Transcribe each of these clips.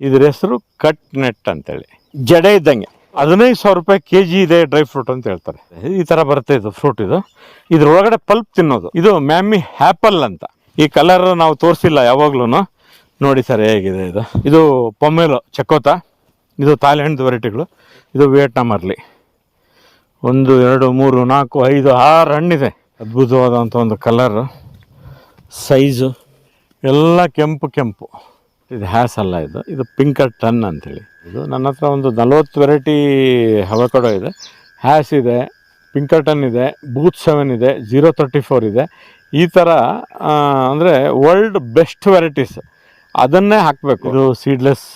ಇದ್ರ ಹೆಸರು ಕಟ್ ನೆಟ್ ಅಂತೇಳಿ. ಜಡೆ ಇದ್ದಂಗೆ. ಹದಿನೈದು ಸಾವಿರ ರೂಪಾಯಿ ಕೆ ಜಿ ಇದೆ ಡ್ರೈ ಫ್ರೂಟ್ ಅಂತ ಹೇಳ್ತಾರೆ. ಈ ಥರ ಬರುತ್ತೆ ಇದು ಫ್ರೂಟ್ ಇದು. ಇದ್ರೊಳಗಡೆ ಪಲ್ಪ್ ತಿನ್ನೋದು. ಇದು ಮ್ಯಾಮಿ ಹ್ಯಾಪಲ್ ಅಂತ. ಈ ಕಲರ್ ನಾವು ತೋರಿಸಿಲ್ಲ ಯಾವಾಗ್ಲೂ ನೋಡಿ ಸರ್ ಹೇಗಿದೆ ಇದು. ಇದು ಪೊಮೆಲೋ ಚಕೋತ ಇದು ಥಾಯ್ಲೆಂಡ್ ವೆರೈಟಿಗಳು. ಇದು ವಿಯೆಟ್ನಾಮ್ ಅರ್ಲಿ. ಒಂದು, ಎರಡು, ಮೂರು, ನಾಲ್ಕು, ಐದು, ಆರು ಹಣ್ಣಿದೆ. ಅದ್ಭುತವಾದಂಥ ಒಂದು ಕಲರು. ಸೈಜು. ಎಲ್ಲ ಕೆಂಪು ಕೆಂಪು. ಇದು ಹ್ಯಾಸ್ ಅಲ್ಲ ಇದು. ಇದು ಪಿಂಕರ್ ಟನ್ ಅಂತೇಳಿ. ಇದು ನನ್ನ ಹತ್ರ ಒಂದು ನಲ್ವತ್ತು ವೆರೈಟಿ ಹವಕಡೋ ಇದೆ. ಹ್ಯಾಸ್ ಇದೆ ಪಿಂಕರ್ ಟನ್ ಇದೆ ಬೂತ್ ಸೆವೆನ್ ಇದೆ ಜೀರೋ ತರ್ಟಿ ಫೋರ್ ಇದೆ. ಈ ಥರ ಅಂದರೆ ವರ್ಲ್ಡ್ ಬೆಸ್ಟ್ ವೆರೈಟೀಸ್ ಅದನ್ನೇ ಹಾಕಬೇಕು. ಇದು ಸೀಡ್ಲೆಸ್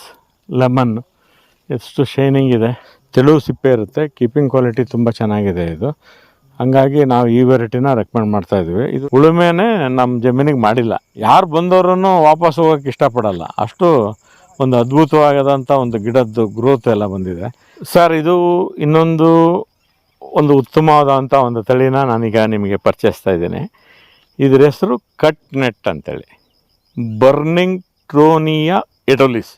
ಲೆಮನ್ ಎಷ್ಟು ಶೈನಿಂಗ್ ಇದೆ. ತೆಳು ಸಿಪ್ಪೆ ಇರುತ್ತೆ. ಕೀಪಿಂಗ್ ಕ್ವಾಲಿಟಿ ತುಂಬ ಚೆನ್ನಾಗಿದೆ ಇದು. ಹಂಗಾಗಿ ನಾವು ಈ ವೆರೈಟಿನ ರೆಕಮೆಂಡ್ ಮಾಡ್ತಾ ಇದ್ವಿ ಇದು ಉಳುಮೆನೇ ನಮ್ಮ ಜಮೀನಿಗೆ ಮಾಡಿಲ್ಲ. ಯಾರು ಬಂದವರನ್ನು ವಾಪಸ್ ಹೋಗಕ್ಕೆ ಇಷ್ಟಪಡಲ್ಲ. ಅಷ್ಟು ಒಂದು ಅದ್ಭುತವಾಗದಂಥ ಒಂದು ಗಿಡದ್ದು ಗ್ರೋತ್ ಎಲ್ಲ ಬಂದಿದೆ. ಸರ್ ಇದು ಇನ್ನೊಂದು ಒಂದು ಉತ್ತಮವಾದಂಥ ಒಂದು ತಳಿನ ನಾನೀಗ ನಿಮಗೆ ಪರಿಚಯಿಸ್ತಾ ಇದ್ದೀನಿ. ಇದ್ರ ಹೆಸರು ಕಟ್ ನೆಟ್ ಅಂತೇಳಿ. ಬರ್ನಿಂಗ್ ಟ್ರೋನಿಯಾ ಎಡೋಲಿಸ್.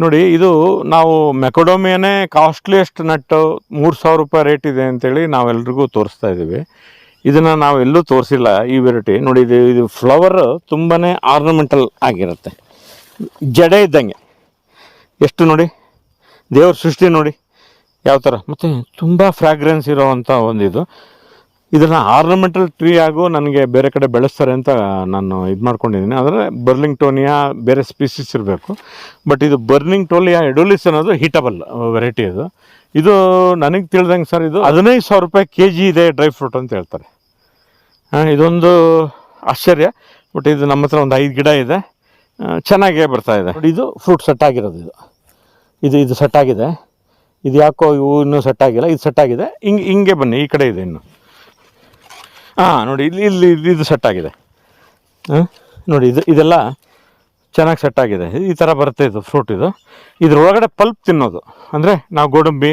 ನೋಡಿ, ಇದು ನಾವು ಮೆಕೊಡೋಮಿಯನೇ ಕಾಸ್ಟ್ಲಿಯೆಸ್ಟ್ ನಟ್ಟು ಮೂರು ಸಾವಿರ ರೂಪಾಯಿ ರೇಟ್ ಇದೆ ಅಂತೇಳಿ ನಾವೆಲ್ರಿಗೂ ತೋರಿಸ್ತಾ ಇದ್ದೀವಿ. ಇದನ್ನು ನಾವು ಎಲ್ಲೂ ತೋರಿಸಿಲ್ಲ ಈ ವೆರೈಟಿ. ನೋಡಿ, ಇದು ಇದು ಫ್ಲವರ್ ತುಂಬಾ ಆರ್ನಮೆಂಟಲ್ ಆಗಿರುತ್ತೆ. ಜಡೆ ಇದ್ದಂಗೆ. ಎಷ್ಟು ನೋಡಿ? ದೇವ್ರ ಸೃಷ್ಟಿ ನೋಡಿ. ಯಾವ ಥರ ಮತ್ತು ತುಂಬ ಫ್ರಾಗ್ರೆನ್ಸ್ ಇರೋವಂಥ ಒಂದು ಇದು ಇದನ್ನು ಆರ್ನಮೆಂಟಲ್ ಟ್ರೀ ಆಗು ನನಗೆ ಬೇರೆ ಕಡೆ ಬೆಳೆಸ್ತಾರೆ ಅಂತ ನಾನು ಇದು ಮಾಡ್ಕೊಂಡಿದ್ದೀನಿ ಆದರೆ ಬರ್ಲಿಂಗ್ ಟೋನಿಯಾ ಬೇರೆ ಸ್ಪೀಸೀಸ್ ಇರಬೇಕು. ಬಟ್ ಇದು ಬರ್ನಿಂಗ್ ಟೋಲಿಯಾ ಎಡೋಲಿಸ್ ಅನ್ನೋದು ಹೀಟಬಲ್ ವೆರೈಟಿ ಅದು. ಇದು ನನಗೆ ತಿಳಿದಂಗೆ ಸರ್ ಇದು ಹದಿನೈದು ಸಾವಿರ ರೂಪಾಯಿ ಕೆ ಜಿ ಇದೆ ಡ್ರೈ ಫ್ರೂಟ್ ಅಂತ ಹೇಳ್ತಾರೆ. ಇದೊಂದು ಆಶ್ಚರ್ಯ. ಬಟ್ ಇದು ನಮ್ಮ ಹತ್ರ ಒಂದು ಐದು ಗಿಡ ಇದೆ. ಚೆನ್ನಾಗೇ ಬರ್ತಾ ಇದೆ. ಇದು ಫ್ರೂಟ್ ಸೆಟ್ ಆಗಿರೋದು ಇದು. ಇದು ಇದು ಸೆಟ್ ಆಗಿದೆ. ಇದು ಯಾಕೋ ಇವು ಇನ್ನೂ ಸೆಟ್ ಆಗಿಲ್ಲ. ಇದು ಸೆಟ್ ಆಗಿದೆ. ಹಿಂಗೆ ಹಿಂಗೆ ಬನ್ನಿ. ಈ ಕಡೆ ಇದೆ ಇನ್ನು. ಹಾಂ ನೋಡಿ, ಇಲ್ಲಿ ಇಲ್ಲಿ ಇದು ಸೆಟ್ ಆಗಿದೆ. ಹಾಂ ನೋಡಿ, ಇದು, ಇದೆಲ್ಲ ಚೆನ್ನಾಗಿ ಸೆಟ್ ಆಗಿದೆ. ಈ ಥರ ಬರುತ್ತೆ ಇದು ಫ್ರೂಟ್ ಇದು. ಇದ್ರೊಳಗಡೆ ಪಲ್ಪ್ ತಿನ್ನೋದು. ಅಂದರೆ ನಾವು ಗೋಡಂಬಿ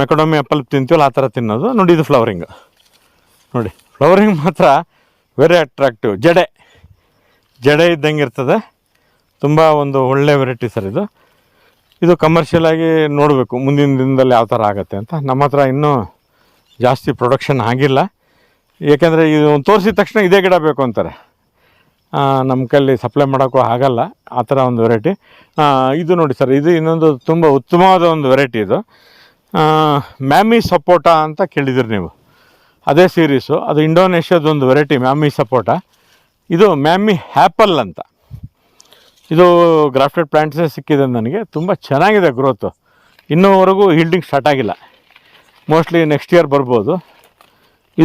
ಮೆಕಡೊಮಿ ಪಲ್ಪ್ ತಿಂತೀವಲ್ಲ, ಆ ಥರ ತಿನ್ನೋದು. ನೋಡಿ, ಇದು ಫ್ಲವರಿಂಗ್ ನೋಡಿ ಫ್ಲವರಿಂಗ್ ಮಾತ್ರ ವೆರಿ ಅಟ್ರಾಕ್ಟಿವ್ ಜಡೆ. ಜಡೆ ಇದ್ದಂಗೆ ಇರ್ತದೆ. ತುಂಬ ಒಂದು ಒಳ್ಳೆ ವೆರೈಟಿ ಸರ್ ಇದು. ಇದು ಕಮರ್ಷಿಯಲ್ ಆಗಿ ನೋಡಬೇಕು. ಮುಂದಿನ ದಿನದಲ್ಲಿ ಯಾವ ಥರ ಆಗುತ್ತೆ ಅಂತ. ನಮ್ಮ ಹತ್ರ ಇನ್ನೂ ಜಾಸ್ತಿ ಪ್ರೊಡಕ್ಷನ್ ಆಗಿಲ್ಲ. ಏಕೆಂದರೆ ಇದು ತೋರಿಸಿದ ತಕ್ಷಣ ಇದೇ ಗಿಡ ಬೇಕು ಅಂತಾರೆ. ನಮ್ಮ ಕೈಲಿ ಸಪ್ಲೈ ಮಾಡೋಕ್ಕೂ ಆಗಲ್ಲ. ಆ ಥರ ಒಂದು ವೆರೈಟಿ ಇದು ನೋಡಿ ಸರ್ ಇದು ಇನ್ನೊಂದು ತುಂಬ ಉತ್ತಮವಾದ ಒಂದು ವೆರೈಟಿ ಇದು. ಮ್ಯಾಮಿ ಸಪೋಟ ಅಂತ ಕೇಳಿದಿರಿ ನೀವು. ಅದೇ ಸೀರೀಸು ಅದು ಇಂಡೋನೇಷ್ಯಾದೊಂದು ವೆರೈಟಿ ಮ್ಯಾಮಿ ಸಪೋಟ ಇದು ಮ್ಯಾಮಿ ಹ್ಯಾಪಲ್ ಅಂತ. ಇದು ಗ್ರಾಫ್ಟೆಡ್ ಪ್ಲ್ಯಾಂಟ್ಸೇ ಸಿಕ್ಕಿದೆ ನನಗೆ. ತುಂಬ ಚೆನ್ನಾಗಿದೆ ಗ್ರೋತು ಇನ್ನೂವರೆಗೂ ಹೀಲ್ಡಿಂಗ್ ಸ್ಟಾರ್ಟ್ ಆಗಿಲ್ಲ. ಮೋಸ್ಟ್ಲಿ ನೆಕ್ಸ್ಟ್ ಇಯರ್ ಬರ್ಬೋದು.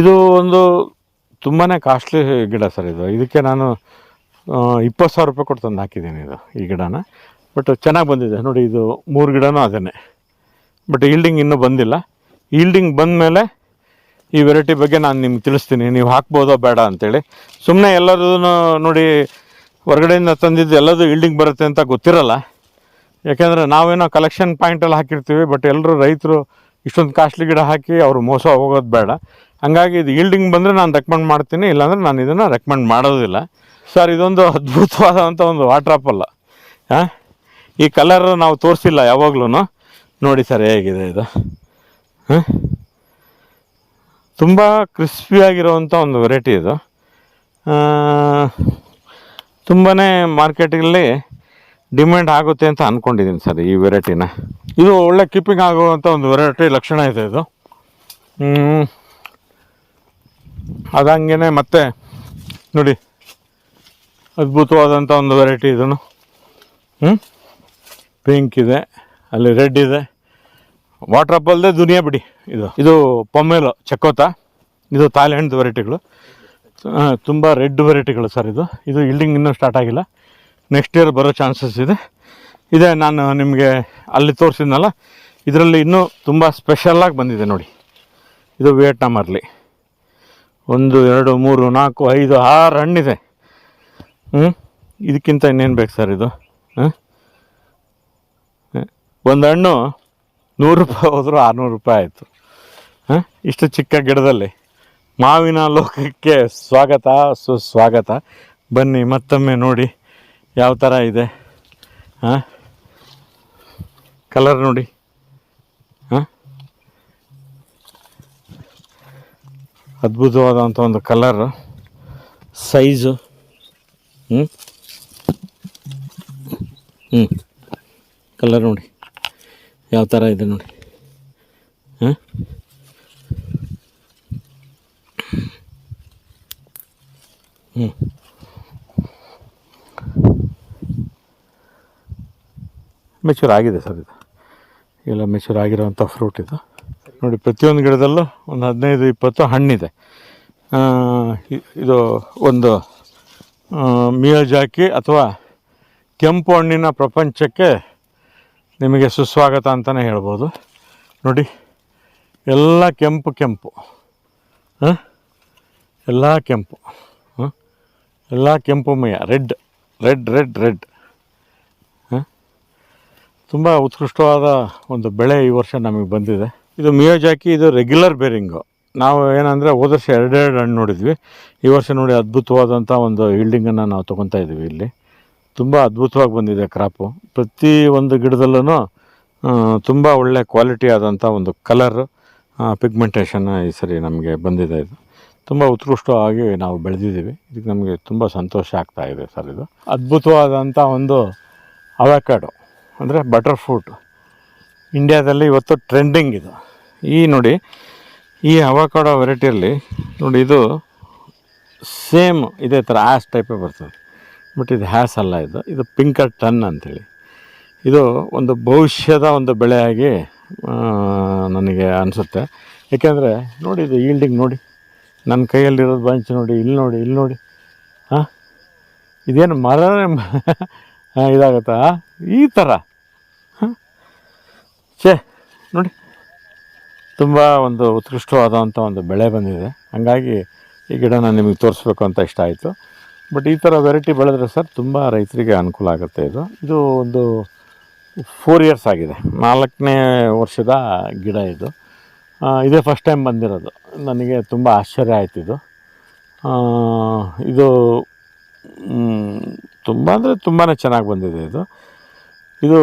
ಇದು ಒಂದು ತುಂಬಾ ಕಾಸ್ಟ್ಲಿ ಗಿಡ ಸರ್ ಇದು. ಇದಕ್ಕೆ ನಾನು ಇಪ್ಪತ್ತು ಸಾವಿರ ರೂಪಾಯಿ ಕೊಟ್ಟು ತಂದು ಹಾಕಿದ್ದೀನಿ ಇದು, ಈ ಗಿಡನ. ಬಟ್ ಚೆನ್ನಾಗಿ ಬಂದಿದೆ. ನೋಡಿ, ಇದು ಮೂರು ಗಿಡನೂ ಅದನ್ನೇ ಬಟ್ ಈಲ್ಡಿಂಗ್ ಇನ್ನೂ ಬಂದಿಲ್ಲ. ಈಲ್ಡಿಂಗ್ ಬಂದ ಮೇಲೆ ಈ ವೆರೈಟಿ ಬಗ್ಗೆ ನಾನು ನಿಮ್ಗೆ ತಿಳಿಸ್ತೀನಿ. ನೀವು ಹಾಕ್ಬೋದೋ ಬೇಡ ಅಂತೇಳಿ. ಸುಮ್ಮನೆ ಎಲ್ಲರೂ ನೋಡಿ, ಹೊರಗಡೆಯಿಂದ ತಂದಿದ್ದು ಎಲ್ಲದೂ ಈಲ್ಡಿಂಗ್ ಬರುತ್ತೆ ಅಂತ ಗೊತ್ತಿರಲ್ಲ. ಯಾಕೆಂದರೆ ನಾವೇನೋ ಕಲೆಕ್ಷನ್ ಪಾಯಿಂಟಲ್ಲಿ ಹಾಕಿರ್ತೀವಿ ಬಟ್ ಎಲ್ಲರೂ ರೈತರು ಇಷ್ಟೊಂದು ಕಾಸ್ಟ್ಲಿ ಗಿಡ ಹಾಕಿ ಅವರು ಮೋಸ ಹೋಗೋದು ಬೇಡ. ಹಂಗಾಗಿ ಇದು ಈಲ್ಡಿಂಗ್ ಬಂದರೆ ನಾನು ರೆಕಮೆಂಡ್ ಮಾಡ್ತೀನಿ, ಇಲ್ಲಾಂದರೆ ನಾನು ಇದನ್ನು ರೆಕಮೆಂಡ್ ಮಾಡೋದಿಲ್ಲ. ಸರ್, ಇದೊಂದು ಅದ್ಭುತವಾದಂಥ ಒಂದು ವಾಟರ್ ಆಪಲ್ಲ ಹಾಂ? ಈ ಕಲರ್ ನಾವು ತೋರಿಸಿಲ್ಲ ಯಾವಾಗ್ಲೂ ನೋಡಿ ಸರ್, ಹೇಗಿದೆ ಇದು? ಹಾಂ? ತುಂಬ ಕ್ರಿಸ್ಪಿಯಾಗಿರುವಂಥ ಒಂದು ವೆರೈಟಿ ಇದು. ತುಂಬಾ ಮಾರ್ಕೆಟಲ್ಲಿ ಡಿಮ್ಯಾಂಡ್ ಆಗುತ್ತೆ ಅಂತ ಅಂದ್ಕೊಂಡಿದ್ದೀನಿ ಸರ್ ಈ ವೆರೈಟಿನ. ಇದು ಒಳ್ಳೆ ಕೀಪಿಂಗ್ ಆಗುವಂಥ ಒಂದು ವೆರೈಟಿ ಲಕ್ಷಣ ಇದೆ ಇದು. ಅದಂಗೆ ಮತ್ತೆ ನೋಡಿ ಅದ್ಭುತವಾದಂಥ ಒಂದು ವೆರೈಟಿ ಇದನ್ನು. ಹ್ಞೂ ಪಿಂಕ್ ಇದೆ, ಅಲ್ಲಿ ರೆಡ್ ಇದೆ. ವಾಟರ್ ಅಪ್ಪಲ್ದೇ ದುನಿಯಾ ಬಿಡಿ ಇದು. ಇದು ಪೊಮ್ಮೆಲೋ ಚಕೋತ ಇದು ಥಾಯ್ಲೆಂಡ್ ವೆರೈಟಿಗಳು. ತುಂಬ ರೆಡ್ ವೆರೈಟಿಗಳು ಸರ್ ಇದು. ಇದು ಇಲ್ಡಿಂಗ್ ಇನ್ನೂ ಸ್ಟಾರ್ಟ್ ಆಗಿಲ್ಲ. ನೆಕ್ಸ್ಟ್ ಇಯರ್ ಬರೋ ಚಾನ್ಸಸ್ ಇದೆ. ಇದೆ, ನಾನು ನಿಮಗೆ ಅಲ್ಲಿ ತೋರಿಸಿದ್ನಲ್ಲ, ಇದರಲ್ಲಿ ಇನ್ನೂ ತುಂಬ ಸ್ಪೆಷಲ್ಲಾಗಿ ಬಂದಿದೆ ನೋಡಿ. ಇದು ವಿಯೆಟ್ನಾಮ್ ಅರ್ಲಿ ಒಂದು, ಎರಡು, ಮೂರು, ನಾಲ್ಕು, ಐದು, ಆರು ಹಣ್ಣಿದೆ ಹ್ಞೂ ಇದಕ್ಕಿಂತ ಇನ್ನೇನು ಬೇಕು ಸರ್ ಇದು? ಹಾಂ ಒಂದು ಹಣ್ಣು ನೂರು ರೂಪಾಯಿ ಹೋದರೂ ಆರುನೂರು ರೂಪಾಯಿ ಆಯಿತು. ಹಾಂ ಇಷ್ಟು ಚಿಕ್ಕ ಗಿಡದಲ್ಲಿ. ಮಾವಿನ ಲೋಕಕ್ಕೆ ಸ್ವಾಗತ, ಸುಸ್ವಾಗತ. ಬನ್ನಿ ಮತ್ತೊಮ್ಮೆ ನೋಡಿ. ಯಾವ ಥರ ಇದೆ? ಹಾಂ? ಕಲರ್ ನೋಡಿ. ಹಾಂ? ಅದ್ಭುತವಾದಂಥ ಒಂದು ಕಲರ್ ಸೈಜು ಹ್ಞೂ ಹ್ಞೂ ಕಲರ್ ನೋಡಿ. ಯಾವ ಥರ ಇದೆ ನೋಡಿ. ಹಾಂ ಹ್ಞೂ ಮೆಚೂರ್ ಆಗಿದೆ ಸರ್ ಇದು. ಎಲ್ಲ ಮೆಚೂರ್ ಆಗಿರೋವಂಥ ಫ್ರೂಟ್ ಇದು. ನೋಡಿ, ಪ್ರತಿಯೊಂದು ಗಿಡದಲ್ಲೂ ಒಂದು ಹದಿನೈದು, ಇಪ್ಪತ್ತು ಹಣ್ಣಿದೆ. ಇದು ಒಂದು ಮಿಯೋಜಾಕಿ ಅಥವಾ ಕೆಂಪು ಹಣ್ಣಿನ ಪ್ರಪಂಚಕ್ಕೆ ನಿಮಗೆ ಸುಸ್ವಾಗತ ಅಂತಲೇ ಹೇಳ್ಬೋದು. ನೋಡಿ, ಎಲ್ಲ ಕೆಂಪು ಕೆಂಪು. ಹಾಂ ಎಲ್ಲ ಕೆಂಪು. ಹಾಂ ಎಲ್ಲ ಕೆಂಪು ಮಯ, ರೆಡ್ ರೆಡ್ ರೆಡ್ ರೆಡ್. ತುಂಬ ಉತ್ಕೃಷ್ಟವಾದ ಒಂದು ಬೆಳೆ ಈ ವರ್ಷ ನಮಗೆ ಬಂದಿದೆ. ಇದು ಮಿಯೋಜಾಕಿ, ಇದು ರೆಗ್ಯುಲರ್ ಬೇರಿಂಗು ನಾವು ಏನಂದರೆ ಹೋದ ವರ್ಷ ಎರಡೆರಡು ಹಣ್ಣು ನೋಡಿದ್ವಿ. ಈ ವರ್ಷ ನೋಡಿ ಅದ್ಭುತವಾದಂಥ ಒಂದು ಹೀಲ್ಡಿಂಗನ್ನು ನಾವು ತೊಗೊತಾ ಇದ್ದೀವಿ ಇಲ್ಲಿ. ತುಂಬ ಅದ್ಭುತವಾಗಿ ಬಂದಿದೆ ಕ್ರಾಪು ಪ್ರತಿ ಒಂದು ಗಿಡದಲ್ಲೂ ತುಂಬ ಒಳ್ಳೆ ಕ್ವಾಲಿಟಿ ಆದಂಥ ಒಂದು ಕಲರ್ ಪಿಗ್ಮೆಂಟೇಷನ್ ಈ ಸರಿ ನಮಗೆ ಬಂದಿದೆ ಇದು. ತುಂಬ ಉತ್ಕೃಷ್ಟವಾಗಿ ನಾವು ಬೆಳೆದಿದ್ದೀವಿ. ಇದಕ್ಕೆ ನಮಗೆ ತುಂಬ ಸಂತೋಷ ಆಗ್ತಾ ಇದೆ ಸರ್ ಇದು. ಅದ್ಭುತವಾದಂಥ ಒಂದು ಅವಕಾಡೋ ಅಂದರೆ ಬಟರ್ ಫ್ರೂಟ್ ಇಂಡ್ಯಾದಲ್ಲಿ ಇವತ್ತು ಟ್ರೆಂಡಿಂಗ್ ಇದು. ಈ ನೋಡಿ, ಈ ಅವಕಾಡೋ ವೆರೈಟಿಯಲ್ಲಿ ನೋಡಿ ಇದು ಸೇಮ್ ಇದೇ ಥರ ಆ್ಯಸ್ ಟೈಪೇ ಬರ್ತದೆ. ಬಟ್ ಇದು ಹ್ಯಾಸ್ ಅಲ್ಲ ಇದು. ಇದು ಪಿಂಕರ್ ಟನ್ ಅಂಥೇಳಿ ಇದು ಒಂದು ಭವಿಷ್ಯದ ಒಂದು ಬೆಳೆಯಾಗಿ ನನಗೆ ಅನಿಸುತ್ತೆ. ಏಕೆಂದರೆ ನೋಡಿ ಇದು ಈಲ್ಡಿಂಗ್ ನೋಡಿ. ನನ್ನ ಕೈಯಲ್ಲಿರೋದು ಬಂಚ್ ನೋಡಿ, ಇಲ್ಲಿ ನೋಡಿ ಇಲ್ಲಿ ನೋಡಿ. ಹಾಂ? ಇದೇನು ಮರನೇ ಮ- ಇದಾಗುತ್ತಾ? ಈ ಥರ ಛೇ, ನೋಡಿ. ತುಂಬ ಒಂದು ಉತ್ಕೃಷ್ಟವಾದಂಥ ಒಂದು ಬೆಳೆ ಬಂದಿದೆ. ಹಂಗಾಗಿ ಈ ಗಿಡನ ನಿಮಗೆ ತೋರಿಸ್ಬೇಕು ಅಂತ ಇಷ್ಟ ಆಯಿತು. ಬಟ್ ಈ ಥರ ವೆರೈಟಿ ಬೆಳೆದ್ರೆ ಸರ್ ತುಂಬ ರೈತರಿಗೆ ಅನುಕೂಲ ಆಗುತ್ತೆ ಇದು. ಇದು ಒಂದು ಫೋರ್ ಇಯರ್ಸ್ ಆಗಿದೆ. ನಾಲ್ಕನೇ ವರ್ಷದ ಗಿಡ ಇದು. ಇದೇ ಫಸ್ಟ್ ಟೈಮ್ ಬಂದಿರೋದು. ನನಗೆ ತುಂಬ ಆಶ್ಚರ್ಯ ಆಯ್ತು ಇದು. ಇದು ತುಂಬ ಅಂದರೆ ತುಂಬಾ ಚೆನ್ನಾಗಿ ಬಂದಿದೆ ಇದು. ಇದು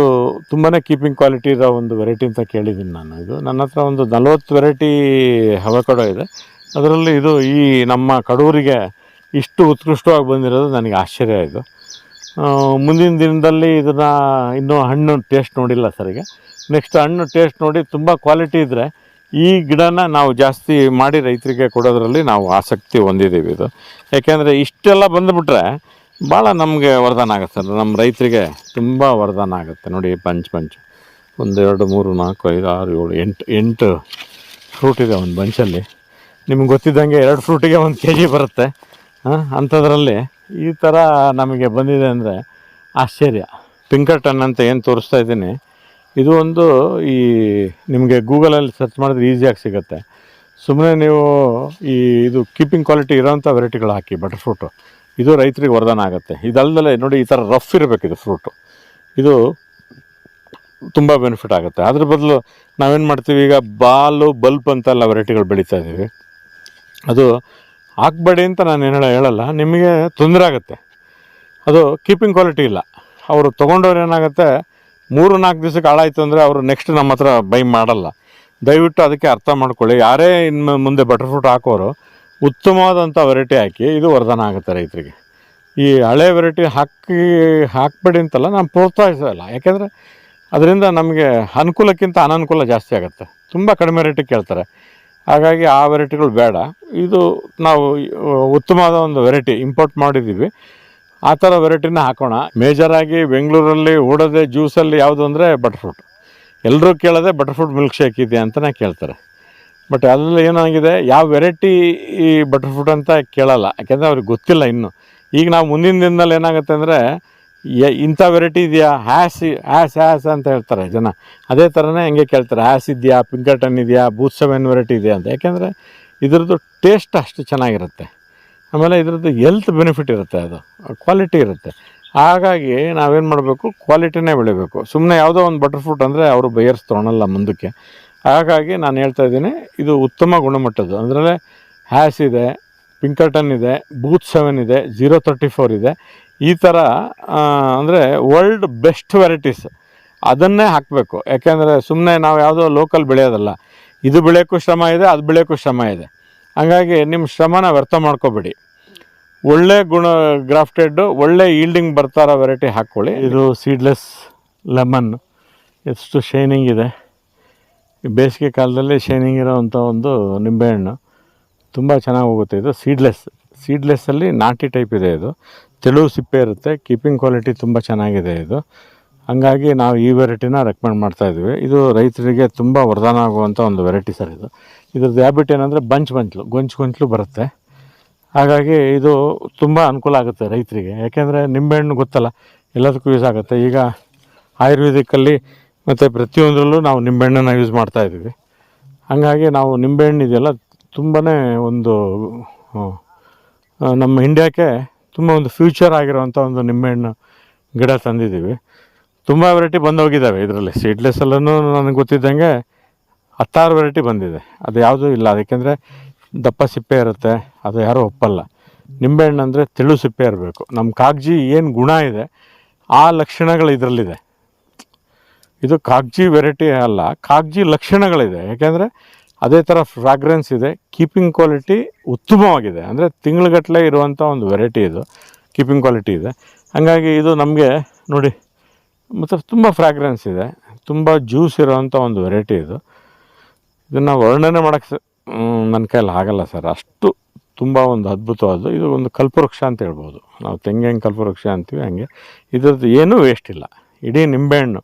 ತುಂಬಾನೇ ಕೀಪಿಂಗ್ ಕ್ವಾಲಿಟಿ ಇರೋ ಒಂದು ವೆರೈಟಿ ಅಂತ ಕೇಳಿದ್ದೀನಿ ನಾನು. ಇದು ನನ್ನ ಹತ್ರ ಒಂದು ನಲ್ವತ್ತು ವೆರೈಟಿ ಹವಕಡೋ ಇದೆ. ಅದರಲ್ಲಿ ಇದು ಈ ನಮ್ಮ ಕಡೂರಿಗೆ ಇಷ್ಟು ಉತ್ಕೃಷ್ಟವಾಗಿ ಬಂದಿರೋದು ನನಗೆ ಆಶ್ಚರ್ಯ ಇದು. ಮುಂದಿನ ದಿನದಲ್ಲಿ ಇದನ್ನು ಇನ್ನೂ ಹಣ್ಣು ಟೇಸ್ಟ್ ನೋಡಿಲ್ಲ ಸರಿಗೆ. ನೆಕ್ಸ್ಟ್ ಹಣ್ಣು ಟೇಸ್ಟ್ ನೋಡಿ ತುಂಬ ಕ್ವಾಲಿಟಿ ಇದ್ದರೆ ಈ ಗಿಡನ ನಾವು ಜಾಸ್ತಿ ಮಾಡಿ ರೈತರಿಗೆ ಕೊಡೋದ್ರಲ್ಲಿ ನಾವು ಆಸಕ್ತಿ ಹೊಂದಿದ್ದೀವಿ ಇದು. ಯಾಕೆಂದರೆ ಇಷ್ಟೆಲ್ಲ ಬಂದುಬಿಟ್ರೆ ಭಾಳ ನಮಗೆ ವರದಾನ ಆಗುತ್ತೆ ಸರ್ ನಮ್ಮ ರೈತರಿಗೆ ತುಂಬ ವರದಾನ ಆಗುತ್ತೆ. ನೋಡಿ, ಪಂಚ್ ಪಂಚ್. ಒಂದು, ಎರಡು, ಮೂರು, ನಾಲ್ಕು, ಐದು, ಆರು, ಏಳು, ಎಂಟು ಎಂಟು ಫ್ರೂಟ್ ಇದೆ ಒಂದು ಬಂಚಲ್ಲಿ ನಿಮ್ಗೆ ಗೊತ್ತಿದ್ದಂಗೆ ಎರಡು ಫ್ರೂಟಿಗೆ ಒಂದು ಕೆ ಜಿ ಬರುತ್ತೆ. ಹಾಂ ಅಂಥದ್ರಲ್ಲಿ ಈ ಥರ ನಮಗೆ ಬಂದಿದೆ ಅಂದರೆ ಆಶ್ಚರ್ಯ. ಪಿಂಕರ್ಟನ್ ಅಂತ ಏನು ತೋರಿಸ್ತಾ ಇದ್ದೀನಿ. ಇದು ಒಂದು ಈ ನಿಮಗೆ ಗೂಗಲಲ್ಲಿ ಸರ್ಚ್ ಮಾಡಿದ್ರೆ ಈಸಿಯಾಗಿ ಸಿಗುತ್ತೆ. ಸುಮ್ಮನೆ ನೀವು ಈ ಇದು ಕೀಪಿಂಗ್ ಕ್ವಾಲಿಟಿ ಇರೋಂಥ ವೆರೈಟಿಗಳು ಹಾಕಿ ಬಟರ್ ಫ್ರೂಟು ಇದು ರೈತರಿಗೆ ವರದಾನ ಆಗುತ್ತೆ. ಇದಲ್ದಲೆ ನೋಡಿ ಈ ಥರ ರಫ್ ಇರಬೇಕು ಇದು ಫ್ರೂಟು ಇದು ತುಂಬ ಬೆನಿಫಿಟ್ ಆಗುತ್ತೆ. ಅದ್ರ ಬದಲು ನಾವೇನು ಮಾಡ್ತೀವಿ ಈಗ ಬಾಲು, ಬಲ್ಪ್ ಅಂತೆಲ್ಲ ವೆರೈಟಿಗಳು ಬೆಳೀತಾ ಇದ್ದೀವಿ ಅದು ಹಾಕ್ಬೇಡಿ ಅಂತ ನಾನು ಏನು ಹೇಳಲ್ಲ. ನಿಮಗೆ ತೊಂದರೆ ಆಗುತ್ತೆ. ಅದು ಕೀಪಿಂಗ್ ಕ್ವಾಲಿಟಿ ಇಲ್ಲ. ಅವರು ತೊಗೊಂಡವ್ರು ಏನಾಗುತ್ತೆ, ಮೂರು ನಾಲ್ಕು ದಿವಸಕ್ಕೆ ಹಾಳಾಯ್ತು ಅಂದರೆ ಅವರು ನೆಕ್ಸ್ಟ್ ನಮ್ಮ ಹತ್ರ ಬೈ ಮಾಡಲ್ಲ. ದಯವಿಟ್ಟು ಅದಕ್ಕೆ ಅರ್ಥ ಮಾಡ್ಕೊಳ್ಳಿ. ಯಾರೇ ಇನ್ನು ಮುಂದೆ ಬಟರ್ ಫ್ರೂಟ್ ಹಾಕೋರು ಉತ್ತಮವಾದಂಥ ವೆರೈಟಿ ಹಾಕಿ ಇದು ವರದಾನ ಆಗುತ್ತೆ ರೈತರಿಗೆ. ಈ ಹಳೆ ವೆರೈಟಿ ಹಾಕಿ, ಹಾಕ್ಬೇಡಿ ಅಂತಲ್ಲ ನಾನು ಪ್ರೋತ್ಸಾಹಿಸಲ್ಲ. ಯಾಕೆಂದರೆ ಅದರಿಂದ ನಮಗೆ ಅನುಕೂಲಕ್ಕಿಂತ ಅನನುಕೂಲ ಜಾಸ್ತಿ ಆಗುತ್ತೆ. ತುಂಬ ಕಡಿಮೆ ರೇಟಿಗೆ ಕೇಳ್ತಾರೆ. ಹಾಗಾಗಿ ಆ ವೆರೈಟಿಗಳು ಬೇಡ. ಇದು ನಾವು, ಉತ್ತಮವಾದ ಒಂದು ವೆರೈಟಿ ಇಂಪೋರ್ಟ್ ಮಾಡಿದ್ದೀವಿ ಆ ಥರ ವೆರೈಟಿನ ಹಾಕೋಣ. ಮೇಜರಾಗಿ ಬೆಂಗಳೂರಲ್ಲಿ ಓಡೋದೆ ಜ್ಯೂಸಲ್ಲಿ ಯಾವುದು ಅಂದರೆ ಬಟರ್ ಫ್ರೂಟ್ ಎಲ್ಲರೂ ಕೇಳೋದೆ ಬಟರ್ ಫ್ರೂಟ್ ಮಿಲ್ಕ್ ಶೇಕ್ ಇದೆ ಅಂತಲೇ ಕೇಳ್ತಾರೆ. ಬಟ್ ಅದರಲ್ಲಿ ಏನಾಗಿದೆ, ಯಾವ ವೆರೈಟಿ ಈ ಬಟರ್ ಫ್ರೂಟ್ ಅಂತ ಕೇಳಲ್ಲ. ಯಾಕೆಂದರೆ ಅವ್ರಿಗೆ ಗೊತ್ತಿಲ್ಲ ಇನ್ನು. ಈಗ ನಾವು ಮುಂದಿನ ದಿನದಲ್ಲಿ ಏನಾಗುತ್ತೆ ಅಂದರೆ ಇಂಥ ವೆರೈಟಿ ಇದೆಯಾ? ಹ್ಯಾಸ್ ಹ್ಯಾಸ್ ಹ್ಯಾಸ್ ಅಂತ ಹೇಳ್ತಾರೆ ಜನ. ಅದೇ ಥರನೇ ಹೆಂಗೆ ಕೇಳ್ತಾರೆ. ಹ್ಯಾಸ್ ಇದೆಯಾ? ಪಿಂಕಟನ್ ಇದೆಯಾ? ಬೂತ್ ಸೆವೆನ್ ವೆರೈಟಿ ಇದೆಯಾ ಅಂತ. ಯಾಕೆಂದರೆ ಇದರದ್ದು ಟೇಸ್ಟ್ ಅಷ್ಟು ಚೆನ್ನಾಗಿರುತ್ತೆ. ಆಮೇಲೆ ಇದ್ರದ್ದು ಎಲ್ತ್ ಬೆನಿಫಿಟ್ ಇರುತ್ತೆ ಅದು. ಕ್ವಾಲಿಟಿ ಇರುತ್ತೆ. ಹಾಗಾಗಿ ನಾವೇನು ಮಾಡಬೇಕು? ಕ್ವಾಲಿಟಿನೇ ಬೆಳಿಬೇಕು. ಸುಮ್ಮನೆ ಯಾವುದೋ ಒಂದು ಬಟರ್ ಫ್ರೂಟ್ ಅಂದರೆ ಅವರು ಬೈಯರ್ಸ್ ತೊಗೊಳಲ್ಲ ಮುಂದಕ್ಕೆ. ಹಾಗಾಗಿ ನಾನು ಹೇಳ್ತಾ ಇದ್ದೀನಿ, ಇದು ಉತ್ತಮ ಗುಣಮಟ್ಟದ್ದು. ಅಂದರೆ ಹ್ಯಾಸ್ ಇದೆ ಪಿಂಕರ್ಟನ್ ಇದೆ, ಬೂತ್ ಸೆವೆನ್ ಇದೆ, ಜೀರೋ ತರ್ಟಿ ಫೋರ್ ಇದೆ. ಈ ಥರ ಅಂದರೆ ವರ್ಲ್ಡ್ ಬೆಸ್ಟ್ ವೆರೈಟೀಸ್. ಅದನ್ನೇ ಹಾಕಬೇಕು. ಯಾಕೆಂದರೆ ಸುಮ್ಮನೆ ನಾವು ಯಾವುದೋ ಲೋಕಲ್ ಬೆಳೆಯೋದಲ್ಲ. ಇದು ಬೆಳೆಯೋಕ್ಕೂ ಶ್ರಮ ಇದೆ, ಅದು ಬೆಳೆಯೋಕ್ಕೂ ಶ್ರಮ ಇದೆ. ಹಾಗಾಗಿ ನಿಮ್ಮ ಶ್ರಮನ ವ್ಯರ್ಥ ಮಾಡ್ಕೋಬೇಡಿ. ಒಳ್ಳೆ ಗುಣ, ಗ್ರಾಫ್ಟೆಡ್, ಒಳ್ಳೆ ಈಲ್ಡಿಂಗ್ ಬರ್ತಾರ ವೆರೈಟಿ ಹಾಕ್ಕೊಳ್ಳಿ. ಇದು ಸೀಡ್ಲೆಸ್ ಲೆಮನ್ ಎಷ್ಟು ಶೈನಿಂಗ್ ಇದೆ. ಬೇಸಿಗೆ ಕಾಲದಲ್ಲಿ ಶೈನಿಂಗ್ ಇರೋವಂಥ ಒಂದು ನಿಂಬೆಹಣ್ಣು ತುಂಬ ಚೆನ್ನಾಗಿ ಹೋಗುತ್ತೆ ಇದು. ಸೀಡ್ಲೆಸ್ ಸೀಡ್ಲೆಸ್ಸಲ್ಲಿ ನಾಟಿ ಟೈಪ್ ಇದೆ ಇದು. ತೆಳು ಸಿಪ್ಪೆ ಇರುತ್ತೆ ಕೀಪಿಂಗ್ ಕ್ವಾಲಿಟಿ ತುಂಬ ಚೆನ್ನಾಗಿದೆ ಇದು. ಹಂಗಾಗಿ ನಾವು ಈ ವೆರೈಟಿನ ರೆಕಮೆಂಡ್ ಮಾಡ್ತಾ ಇದ್ವಿ. ಇದು ರೈತರಿಗೆ ತುಂಬ ವರದಾನ ಆಗುವಂಥ ಒಂದು ವೆರೈಟಿ ಸರ್ ಇದು. ಇದ್ರದ್ದು ಹ್ಯಾಬಿಟ್ ಏನಂದರೆ ಬಂಚ್ ಬಂಚ್ಲು ಗೊಂಚು ಗೊಂಚಲು ಬರುತ್ತೆ. ಹಾಗಾಗಿ ಇದು ತುಂಬ ಅನುಕೂಲ ಆಗುತ್ತೆ ರೈತರಿಗೆ. ಯಾಕೆಂದರೆ ನಿಂಬೆಹಣ್ಣು ಗೊತ್ತಲ್ಲ, ಎಲ್ಲದಕ್ಕೂ ಯೂಸ್ ಆಗುತ್ತೆ. ಈಗ ಆಯುರ್ವೇದಿಕ್ಕಲ್ಲಿ ಮತ್ತು ಪ್ರತಿಯೊಂದರಲ್ಲೂ ನಾವು ನಿಂಬೆಹಣ್ಣನ್ನು ಯೂಸ್ ಮಾಡ್ತಾ ಇದ್ದೀವಿ. ಹಾಗಾಗಿ ನಾವು ನಿಂಬೆಹಣ್ಣು ಇದೆಯಲ್ಲ ತುಂಬಾ ಒಂದು ನಮ್ಮ ಇಂಡಿಯಾಕ್ಕೆ ತುಂಬ ಒಂದು ಫ್ಯೂಚರ್ ಆಗಿರುವಂಥ ಒಂದು ನಿಂಬೆಹಣ್ಣು ಗಿಡ ತಂದಿದ್ದೀವಿ. ತುಂಬ ವೆರೈಟಿ ಬಂದು ಹೋಗಿದ್ದಾವೆ ಇದರಲ್ಲಿ. ಸೀಡ್ಲೆಸ್ಸಲ್ಲೂ ನನಗೆ ಗೊತ್ತಿದ್ದಂಗೆ ಹತ್ತಾರು ವೆರೈಟಿ ಬಂದಿದೆ. ಅದು ಯಾವುದೂ ಇಲ್ಲ. ಅದಕ್ಕೆಂದರೆ ದಪ್ಪ ಸಿಪ್ಪೆ ಇರುತ್ತೆ. ಅದು ಯಾರೂ ಒಪ್ಪಲ್ಲ. ನಿಂಬೆಹಣ್ಣು ಅಂದರೆ ತೆಳು ಸಿಪ್ಪೆ ಇರಬೇಕು. ನಮ್ಮ ಕಾಗಜಿ ಏನು ಗುಣ ಇದೆ, ಆ ಲಕ್ಷಣಗಳು ಇದರಲ್ಲಿದೆ. ಇದು ಕಾಗಜಿ ವೆರೈಟಿ ಅಲ್ಲ, ಕಾಗಜಿ ಲಕ್ಷಣಗಳಿದೆ. ಯಾಕೆಂದರೆ ಅದೇ ಥರ ಫ್ರಾಗ್ರೆನ್ಸ್ ಇದೆ ಕೀಪಿಂಗ್ ಕ್ವಾಲಿಟಿ ಉತ್ತಮವಾಗಿದೆ. ಅಂದರೆ ತಿಂಗಳುಗಟ್ಟಲೆ ಇರುವಂಥ ಒಂದು ವೆರೈಟಿ ಇದು ಕೀಪಿಂಗ್ ಕ್ವಾಲಿಟಿ ಇದೆ. ಹಾಗಾಗಿ ಇದು ನಮಗೆ ನೋಡಿ, ಮತ್ತು ತುಂಬ ಫ್ರಾಗ್ರೆನ್ಸ್ ಇದೆ, ತುಂಬ ಜ್ಯೂಸ್ ಇರೋವಂಥ ಒಂದು ವೆರೈಟಿ ಇದು. ಇದನ್ನು ವರ್ಣನೆ ಮಾಡೋಕ್ಕೆ ನನ್ನ ಕೈಯಲ್ಲಿ ಆಗಲ್ಲ ಸರ್. ಅಷ್ಟು ತುಂಬ ಒಂದು ಅದ್ಭುತವಾದ್ದು. ಇದು ಒಂದು ಕಲ್ಪವೃಕ್ಷ ಅಂತ ಹೇಳ್ಬೋದು. ನಾವು ತೆಂಗೆ ಹೆಂಗೆ ಕಲ್ಪವೃಕ್ಷ ಅಂತೀವಿ ಹಂಗೆ. ಇದರದ್ದು ಏನೂ ವೇಸ್ಟ್ ಇಲ್ಲ. ಇಡೀ ನಿಂಬೆಹಣ್ಣು.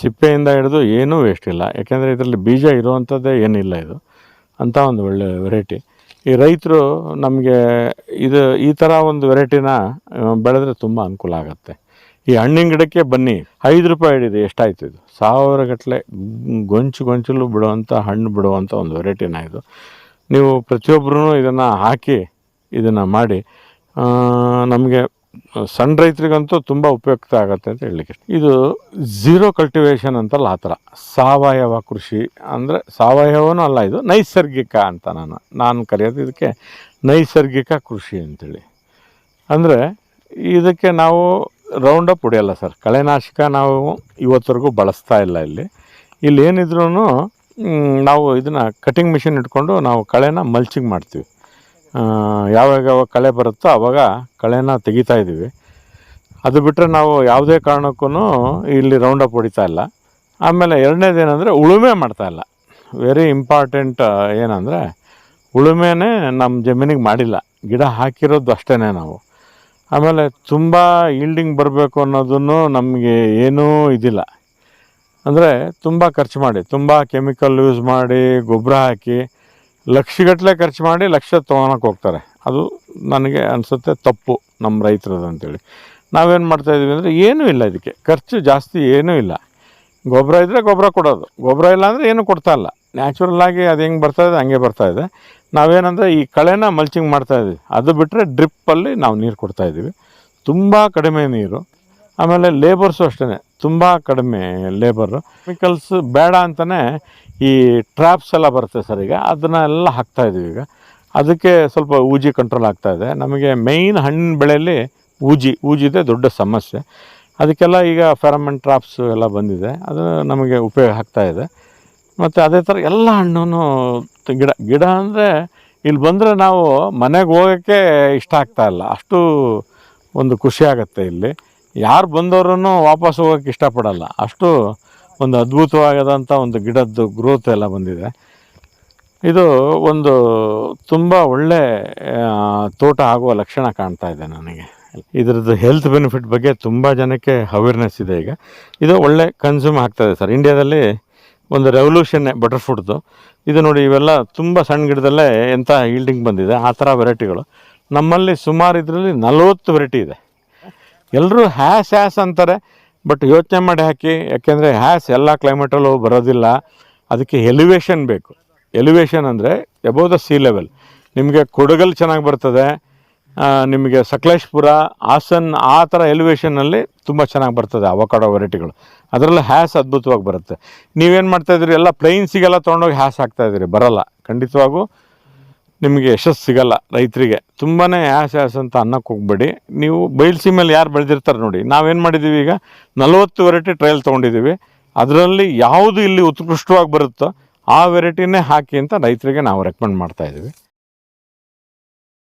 ಸಿಪ್ಪೆಯಿಂದ ಹಿಡಿದು ಏನೂ ವೇಸ್ಟ್ ಇಲ್ಲ. ಯಾಕೆಂದರೆ ಇದರಲ್ಲಿ ಬೀಜ ಇರುವಂಥದ್ದೇ ಏನಿಲ್ಲ ಇದು. ಅಂತ ಒಂದು ಒಳ್ಳೆ ವೆರೈಟಿ ಈ ರೈತರು ನಮಗೆ ಇದು, ಈ ಥರ ಒಂದು ವೆರೈಟಿನ ಬೆಳೆದ್ರೆ ತುಂಬ ಅನುಕೂಲ ಆಗುತ್ತೆ. ಈ ಹಣ್ಣಿನ ಗಿಡಕ್ಕೆ ಬನ್ನಿ, ಐದು ರೂಪಾಯಿ ಹಿಡಿದು ಎಷ್ಟಾಯ್ತು ಇದು? ಸಾವಿರ ಗಟ್ಟಲೆ ಗೊಂಚು ಗೊಂಚಲು ಬಿಡುವಂಥ ಹಣ್ಣು ಬಿಡುವಂಥ ಒಂದು ವೆರೈಟಿನ ಇದು. ನೀವು ಪ್ರತಿಯೊಬ್ಬರೂ ಇದನ್ನು ಹಾಕಿ, ಇದನ್ನು ಮಾಡಿ ನಮಗೆ ಸಣ್ಣ ರೈತರಿಗಂತೂ ತುಂಬ ಉಪಯುಕ್ತ ಆಗುತ್ತೆ ಅಂತ ಹೇಳಲಿಕ್ಕೆ ಇದು ಝೀರೋ ಕಲ್ಟಿವೇಷನ್ ಅಂತಲ್ಲ ಆ ಥರ. ಸಾವಯವ ಕೃಷಿ ಅಂದರೆ ಸಾವಯವನೂ ಅಲ್ಲ ಇದು, ನೈಸರ್ಗಿಕ ಅಂತ ನಾನು ನಾನು ಕರೆಯೋದು ಇದಕ್ಕೆ ನೈಸರ್ಗಿಕ ಕೃಷಿ ಅಂತೇಳಿ. ಅಂದರೆ ಇದಕ್ಕೆ ನಾವು ರೌಂಡಪ್ ಹೊಡೆಯಲ್ಲ ಸರ್. ಕಳೆನಾಶಕ ನಾವು ಇವತ್ತರೆಗೂ ಬಳಸ್ತಾ ಇಲ್ಲ ಇಲ್ಲಿ. ಇಲ್ಲಿ ಏನಿದ್ರೂ ನಾವು ಇದನ್ನು ಕಟಿಂಗ್ ಮಿಷಿನ್ ಇಟ್ಕೊಂಡು ನಾವು ಕಳೆನ ಮಲ್ಚಿಂಗ್ ಮಾಡ್ತೀವಿ. ಯಾವಾಗ ಯಾವಾಗ ಕಳೆ ಬರುತ್ತೋ ಅವಾಗ ಕಳೆನ ತೆಗಿತಾ ಇದ್ದೀವಿ. ಅದು ಬಿಟ್ಟರೆ ನಾವು ಯಾವುದೇ ಕಾರಣಕ್ಕೂ ಇಲ್ಲಿ ರೌಂಡಪ್ ಹೊಡಿತಾ ಇಲ್ಲ. ಆಮೇಲೆ ಎರಡನೇದೇನೆಂದರೆ ಉಳುಮೆ ಮಾಡ್ತಾ ಇಲ್ಲ. ವೆರಿ ಇಂಪಾರ್ಟೆಂಟ್ ಏನಂದರೆ ಉಳುಮೆನೇ ನಮ್ಮ ಜಮೀನಿಗೆ ಮಾಡಿಲ್ಲ. ಗಿಡ ಹಾಕಿರೋದು ಅಷ್ಟೇ ನಾವು. ಆಮೇಲೆ ತುಂಬ ಈಲ್ಡಿಂಗ್ ಬರಬೇಕು ಅನ್ನೋದನ್ನು ನಮಗೆ ಏನೂ ಇದಿಲ್ಲ. ಅಂದರೆ ತುಂಬ ಖರ್ಚು ಮಾಡಿ, ತುಂಬ ಕೆಮಿಕಲ್ ಯೂಸ್ ಮಾಡಿ ಗೊಬ್ಬರ ಹಾಕಿ ಲಕ್ಷಗಟ್ಟಲೆ ಖರ್ಚು ಮಾಡಿ ಲಕ್ಷ ತೊಗೊಳಕ್ಕೆ ಹೋಗ್ತಾರೆ. ಅದು ನನಗೆ ಅನಿಸುತ್ತೆ ತಪ್ಪು ನಮ್ಮ ರೈತರದ್ದು ಅಂತೇಳಿ. ನಾವೇನು ಮಾಡ್ತಾಯಿದ್ವಿ ಅಂದರೆ ಏನೂ ಇಲ್ಲ ಇದಕ್ಕೆ. ಖರ್ಚು ಜಾಸ್ತಿ ಏನೂ ಇಲ್ಲ. ಗೊಬ್ಬರ ಇದ್ದರೆ ಗೊಬ್ಬರ ಕೊಡೋದು. ಗೊಬ್ಬರ ಇಲ್ಲ ಅಂದರೆ ಏನೂ ಕೊಡ್ತಾ ಇಲ್ಲ. ನ್ಯಾಚುರಲ್ಲಾಗಿ ಅದು ಹೆಂಗೆ ಬರ್ತಾ ಇದೆ, ಹಂಗೆ ಬರ್ತಾ ಇದೆ. ನಾವೇನಂದರೆ ಈ ಕಳೆನ ಮಲ್ಚಿಂಗ್ ಮಾಡ್ತಾ ಇದ್ದೀವಿ ಅದು ಬಿಟ್ಟರೆ ಡ್ರಿಪ್ಪಲ್ಲಿ ನಾವು ನೀರು ಕೊಡ್ತಾ ಇದ್ದೀವಿ ತುಂಬ ಕಡಿಮೆ ನೀರು. ಆಮೇಲೆ ಲೇಬರ್ಸು ಅಷ್ಟೇ ತುಂಬ ಕಡಿಮೆ ಲೇಬರು ಕೆಮಿಕಲ್ಸ್ ಬೇಡ ಅಂತಲೇ ಈ ಟ್ರ್ಯಾಪ್ಸ್ ಎಲ್ಲ ಬರುತ್ತೆ ಸರ್ ಈಗ. ಅದನ್ನೆಲ್ಲ ಹಾಕ್ತಾ ಇದೀವಿ ಈಗ. ಅದಕ್ಕೆ ಸ್ವಲ್ಪ ಊಜಿ ಕಂಟ್ರೋಲ್ ಆಗ್ತಾ ಇದೆ. ನಮಗೆ ಮೇಯ್ನ್ ಹಣ್ಣಿನ ಬೆಳೆಯಲ್ಲಿ ಊಜಿ, ಊಜಿದೆ ದೊಡ್ಡ ಸಮಸ್ಯೆ. ಅದಕ್ಕೆಲ್ಲ ಈಗ ಫೆರಮನ್ ಟ್ರಾಪ್ಸ್ ಎಲ್ಲ ಬಂದಿದೆ. ಅದು ನಮಗೆ ಉಪಯೋಗ ಆಗ್ತಾ ಇದೆ. ಮತ್ತು ಅದೇ ಥರ ಎಲ್ಲ ಹಣ್ಣು ಗಿಡ ಗಿಡ ಅಂದರೆ ಇಲ್ಲಿ ಬಂದರೆ ನಾವು ಮನೆಗೆ ಹೋಗೋಕ್ಕೆ ಇಷ್ಟ ಆಗ್ತಾ ಇಲ್ಲ. ಅಷ್ಟು ಒಂದು ಖುಷಿ ಆಗುತ್ತೆ ಇಲ್ಲಿ. ಯಾರು ಬಂದವರು ವಾಪಸ್ ಹೋಗೋಕ್ಕೆ ಇಷ್ಟಪಡಲ್ಲ. ಅಷ್ಟು ಒಂದು ಅದ್ಭುತವಾಗದಂಥ ಒಂದು ಗಿಡದ್ದು ಗ್ರೋತ್ ಎಲ್ಲ ಬಂದಿದೆ. ಇದು ಒಂದು ತುಂಬ ಒಳ್ಳೆ ತೋಟ ಆಗುವ ಲಕ್ಷಣ ಕಾಣ್ತಾ ಇದೆ ನನಗೆ. ಇದ್ರದ್ದು ಹೆಲ್ತ್ ಬೆನಿಫಿಟ್ ಬಗ್ಗೆ ತುಂಬ ಜನಕ್ಕೆ ಅವೇರ್ನೆಸ್ ಇದೆ ಈಗ. ಇದು ಒಳ್ಳೆ ಕನ್ಸ್ಯೂಮ್ ಆಗ್ತಾಯಿದೆ ಸರ್ ಇಂಡಿಯಾದಲ್ಲಿ ಒಂದು ರೆವಲ್ಯೂಷನ್ನೇ ಬಟರ್ ಫ್ರೂಟ್ದು ಇದು ನೋಡಿ ಇವೆಲ್ಲ ತುಂಬ ಸಣ್ಣ ಗಿಡದಲ್ಲೇ ಎಂಥ ಈಲ್ಡಿಂಗ್ ಬಂದಿದೆ. ಆ ಥರ ವೆರೈಟಿಗಳು ನಮ್ಮಲ್ಲಿ ಸುಮಾರು ಇದರಲ್ಲಿ ನಲವತ್ತು ವೆರೈಟಿ ಇದೆ. ಎಲ್ಲರೂ ಹ್ಯಾಸ್ ಹ್ಯಾಸ್ ಅಂತಾರೆ. ಬಟ್ ಯೋಚನೆ ಮಾಡಿ ಹಾಕಿ, ಯಾಕೆಂದರೆ ಹ್ಯಾಸ್ ಎಲ್ಲ ಕ್ಲೈಮೇಟಲ್ಲೂ ಬರೋದಿಲ್ಲ, ಅದಕ್ಕೆ ಎಲಿವೇಷನ್ ಬೇಕು. ಎಲಿವೇಷನ್ ಅಂದರೆ ಎಬೋ ದ ಸೀ ಲೆವೆಲ್ ನಿಮಗೆ ಕೊಡಗಲ್ ಚೆನ್ನಾಗಿ ಬರ್ತದೆ ನಿಮಗೆ ಸಕಲೇಶ್ಪುರ, ಹಾಸನ್, ಆ ಥರ ಎಲಿವೇಷನಲ್ಲಿ ತುಂಬ ಚೆನ್ನಾಗಿ ಬರ್ತದೆ ಅವಕಾಡೋ ವೆರೈಟಿಗಳು ಅದರಲ್ಲೂ ಹ್ಯಾಸ್ ಅದ್ಭುತವಾಗಿ ಬರುತ್ತೆ. ನೀವೇನು ಮಾಡ್ತಾಯಿದ್ದೀರಿ ಎಲ್ಲ ಪ್ಲೈನ್ಸಿಗೆಲ್ಲ ತೊಗೊಂಡೋಗಿ ಹ್ಯಾಸ್ ಹಾಕ್ತಾಯಿದ್ದೀರಿ ಬರಲ್ಲ. ಖಂಡಿತವಾಗೂ ನಿಮಗೆ ಯಶಸ್ಸು ಸಿಗಲ್ಲ ರೈತರಿಗೆ. ತುಂಬಾ ಆಸೆ ಆಸೆ ಅಂತ ಅನ್ನಕ್ಕೆ ಹೋಗ್ಬೇಡಿ. ನೀವು ಬಯಲುಸೀಮೆಯಲ್ಲಿ ಯಾರು ಬೆಳೆದಿರ್ತಾರೆ ನೋಡಿ, ನಾವೇನು ಮಾಡಿದ್ದೀವಿ ಈಗ? ನಲವತ್ತು ವೆರೈಟಿ ಟ್ರಯಲ್ ತೊಗೊಂಡಿದ್ದೀವಿ ಅದರಲ್ಲಿ ಯಾವುದು ಇಲ್ಲಿ ಉತ್ಕೃಷ್ಟವಾಗಿ ಬರುತ್ತೋ ಆ ವೆರೈಟಿನೇ ಹಾಕಿ ಅಂತ ರೈತರಿಗೆ ನಾವು ರೆಕಮೆಂಡ್ ಮಾಡ್ತಾ ಇದ್ದೀವಿ